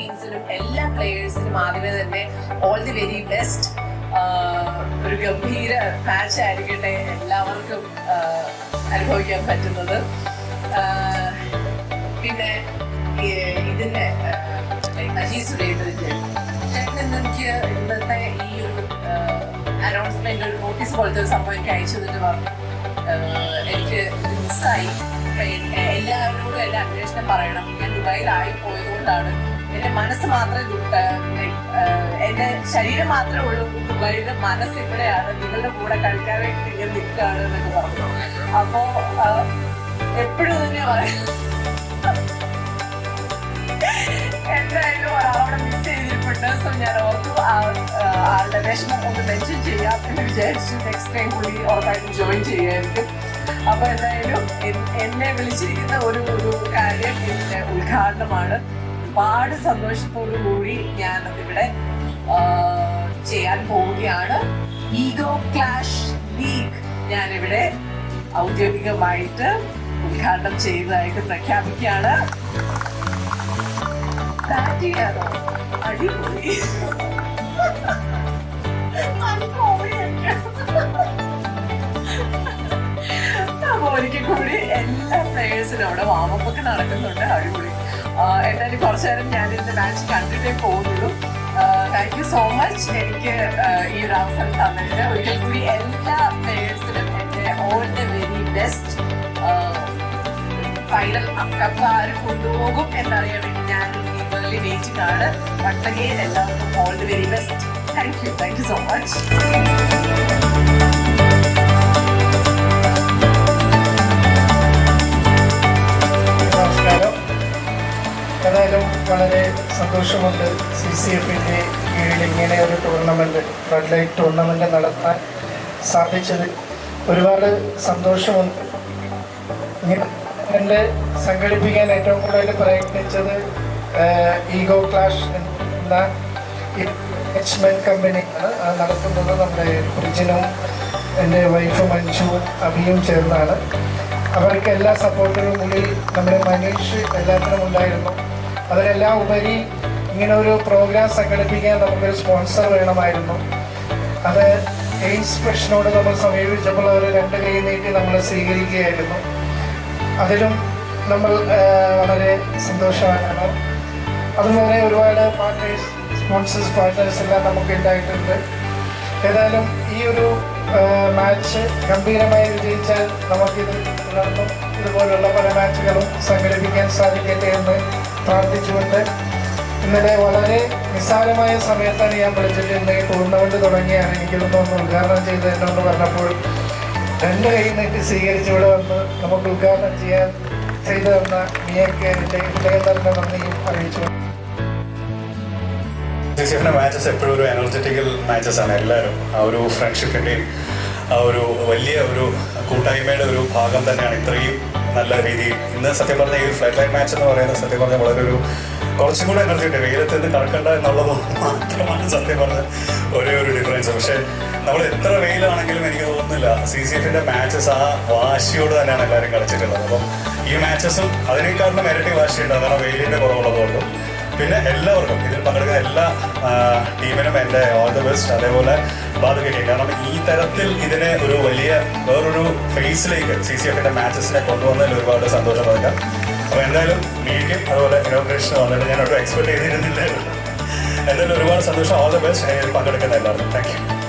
ടീംസിനും എല്ലാ പ്ലേയേഴ്സിനും ആദ്യമേ തന്നെ ഓൾ ദി വെരി ബെസ്റ്റ് ഒരു ഗംഭീര മാച്ച് ആയിരിക്കട്ടെ എല്ലാവർക്കും അനുഭവിക്കാൻ പറ്റുന്നത്. പിന്നെ ഇതിന്റെ അജീസ് എനിക്ക് ഇന്നത്തെ ഈ ഒരു അനൗൺസ്മെന്റ് ഒരു നോട്ടീസ് പോലത്തെ ഒരു സംഭവം എനിക്ക് അയച്ചു തന്നിട്ട് പറഞ്ഞു. എനിക്ക് മിസ്സായി എല്ലാവരോടും എന്റെ അന്വേഷണം പറയണം. ഞാൻ ദുബായിലായി പോയതുകൊണ്ടാണ് എന്റെ മനസ്സ് മാത്രമേ എന്റെ ശരീരം മാത്രമേ ഉള്ളൂ. ദുബായിയുടെ മനസ്സ് ഇവിടെയാണ്. നിങ്ങളുടെ കൂടെ കളിക്കാൻ വേണ്ടി ഞാൻ നിൽക്കുകയാണ് എന്നൊക്കെ പറഞ്ഞു. അപ്പോ എപ്പോഴും തന്നെ പറയാം. എന്തായാലും ഒരാളോടെ മിസ് ചെയ്തിട്ടുണ്ട് സോ ഞാൻ ഓർത്തു ആളുടെ വിഷമം ഒന്ന് മെൻഷൻ ചെയ്യാം എന്ന് വിചാരിച്ചു. നെക്സ്റ്റ് ടൈം കൂടി ഉറപ്പായിട്ടും ജോയിൻ ചെയ്യായിരിക്കും അപ്പൊ എന്തായാലും എന്നെ വിളിച്ചിരിക്കുന്ന ഒരു ഒരു കാര്യം ഇതിന്റെ ഉദ്ഘാടനമാണ്. ഒരുപാട് സന്തോഷത്തോടു കൂടി ഞാൻ അതിവിടെ ചെയ്യാൻ പോവുകയാണ്. ഈഗോ ക്ലാഷ് ലീഗ് ഞാനിവിടെ ഔദ്യോഗികമായിട്ട് ഉദ്ഘാടനം ചെയ്തതായിട്ട് പ്രഖ്യാപിക്കുകയാണ്. അടിപൊളി. അപ്പൊ ഒരിക്കൽ കൂടി എല്ലാ പ്ലേയേഴ്സിനും അവിടെ വാമപ്പൊക്കെ നടക്കുന്നുണ്ട്. അടിപൊളി. എന്തായാലും കുറച്ചു നേരം ഇതിന്റെ മാച്ച് കണ്ടിട്ടേ പോകുള്ളൂ താങ്ക് യു സോ മച്ച് എനിക്ക് ഈ ഒരു അവസരം തന്നതിന് ഒരിക്കൽ കൂടി എല്ലാ പ്ലേയേഴ്സിനും എന്റെ all the very best final അക്കപ്പ് ആര് കൊണ്ടുപോകും എന്നറിയാൻ വേണ്ടി ഞാൻ ഈഗർലി വെയിറ്റിംഗ് ആണ് വട്ടകയിൽ എല്ലാവർക്കും all the very best thank you thank you so much സന്തോഷമുണ്ട്. സി സി എഫിന്റെ കീഴിൽ ഇങ്ങനെ ഒരു ടൂർണമെന്റ് റെഡ് ലൈറ്റ് ടൂർണമെന്റ് നടത്താൻ സാധിച്ചത്. ഒരുപാട് സന്തോഷമുണ്ട്. ഇങ്ങനെ സംഘടിപ്പിക്കാൻ ഏറ്റവും കൂടുതൽ പ്രയത്നിച്ചത് ഈഗോ ക്ലാഷ് എന്ന കമ്പനി നടത്തുന്നത് നമ്മുടെ പ്രിജിനും എന്റെ വൈഫും മഞ്ജുവും അഭിയും ചേർന്നാണ്. അവർക്ക് എല്ലാ സപ്പോർട്ടുകളും ഉള്ളിൽ നമ്മുടെ മനീഷ് എല്ലാത്തിനും ഉണ്ടായിരുന്നു. അതിലെല്ലാം ഉപരി ഇങ്ങനെ ഒരു പ്രോഗ്രാം സംഘടിപ്പിക്കാൻ നമുക്കൊരു സ്പോൺസർ വേണമായിരുന്നു. അത് എയിംസ് സ്പെഷനോട് നമ്മൾ സമീപിച്ചപ്പോൾ അവർ രണ്ട് കൈ നീട്ടി നമ്മൾ സ്വീകരിക്കുകയായിരുന്നു. അതിലും നമ്മൾ വളരെ സന്തോഷവാനാണ്. അതുപോലെ ഒരുപാട് പാർട്ട്നേഴ്സ് സ്പോൺസേഴ്സ് പാർട്ട്നേഴ്സ് എല്ലാം നമുക്ക് ഉണ്ടായിട്ടുണ്ട് ഏതായാലും ഈ ഒരു മാച്ച് ഗംഭീരമായി വിജയിച്ചാൽ നമുക്കിത് തുടർന്നും ഇതുപോലുള്ള പല മാച്ചുകളും സംഘടിപ്പിക്കാൻ സാധിക്കട്ടെ എന്ന് പ്രാർത്ഥിച്ചുകൊണ്ട് ഇന്നലെ വളരെ നിസ്സാരമായ സമയത്താണ് ഞാൻ വിളിച്ചിട്ട് ഇന്നലെ തുടങ്ങിയാണ്. എനിക്കൊന്ന് ഒന്ന് ഉദ്ഘാടനം ചെയ്ത് എന്നോട് പറഞ്ഞപ്പോൾ രണ്ട് കൈ നീട്ടി സ്വീകരിച്ച് വന്ന് നമുക്ക് ഉദ്ഘാടനം ചെയ്യാൻ ചെയ്തു തന്ന മിയൊക്കെ എന്റെ ഹൃദയം തന്നെ നന്ദിയും അറിയിച്ചു. എഫിന്റെ മാച്ചസ് എപ്പോഴും ഒരു എനർജറ്റിക്കൽ മാച്ചസ് ആണ് എല്ലാവരും. ആ ഒരു ഫ്രണ്ട്ഷിപ്പിന്റെയും ആ ഒരു വലിയ ഒരു കൂട്ടായ്മയുടെ ഒരു ഭാഗം തന്നെയാണ് ഇത്രയും നല്ല രീതിയിൽ. ഇന്ന് സത്യം പറഞ്ഞാൽ ഈ ഫ്ലൈറ്റ് ലൈറ്റ് മാച്ച് എന്ന് പറയുന്നത് സത്യം പറഞ്ഞാൽ വളരെ ഒരു കുറച്ചും കൂടെ എനർജി ഉണ്ട് വെയിലത്ത് നിന്ന് കളക്കണ്ട എന്നുള്ളത് മാത്രമാണ് സത്യം പറഞ്ഞ ഒരേ ഒരു ഡിഫറൻസ് പക്ഷേ നമ്മൾ എത്ര വെയിലാണെങ്കിലും എനിക്ക് തോന്നുന്നില്ല. സി സി എഫിന്റെ മാച്ചസ് ആ വാശിയോട് തന്നെയാണ് എല്ലാവരും കളിച്ചിട്ടുള്ളത്. അപ്പം ഈ മാച്ചസും അതിനേക്കാളും ഇരട്ടി വാശിയുണ്ട്. അതാണ് വെയിലിന്റെ കുറവുള്ളതുകൊണ്ടും. പിന്നെ എല്ലാവർക്കും ഇതിൽ പങ്കെടുക്കുന്ന എല്ലാ ടീമിനും എന്റെ ഓൾ ദി ബെസ്റ്റ് അതേപോലെ ബാധകയ്ക്ക് കാരണം ഈ തരത്തിൽ ഇതിനെ ഒരു വലിയ വേറൊരു ഫേസിലേക്ക് സി സി എഫിന്റെ മാച്ചസിനെ കൊണ്ടുവന്നതിൽ ഒരുപാട് സന്തോഷം പതിക്കാം അപ്പോൾ എന്തായാലും മീഡിയം അതുപോലെ ഇനോഗ്രേഷൻ വന്നിട്ട് ഞാൻ ഒട്ടും എക്സ്പെക്ട് ചെയ്തിരുന്നില്ലായിരുന്നു. എന്തായാലും ഒരുപാട് സന്തോഷം. ഓൾ ദി ബെസ്റ്റ് പങ്കെടുക്കുന്ന എല്ലാവർക്കും. Thank you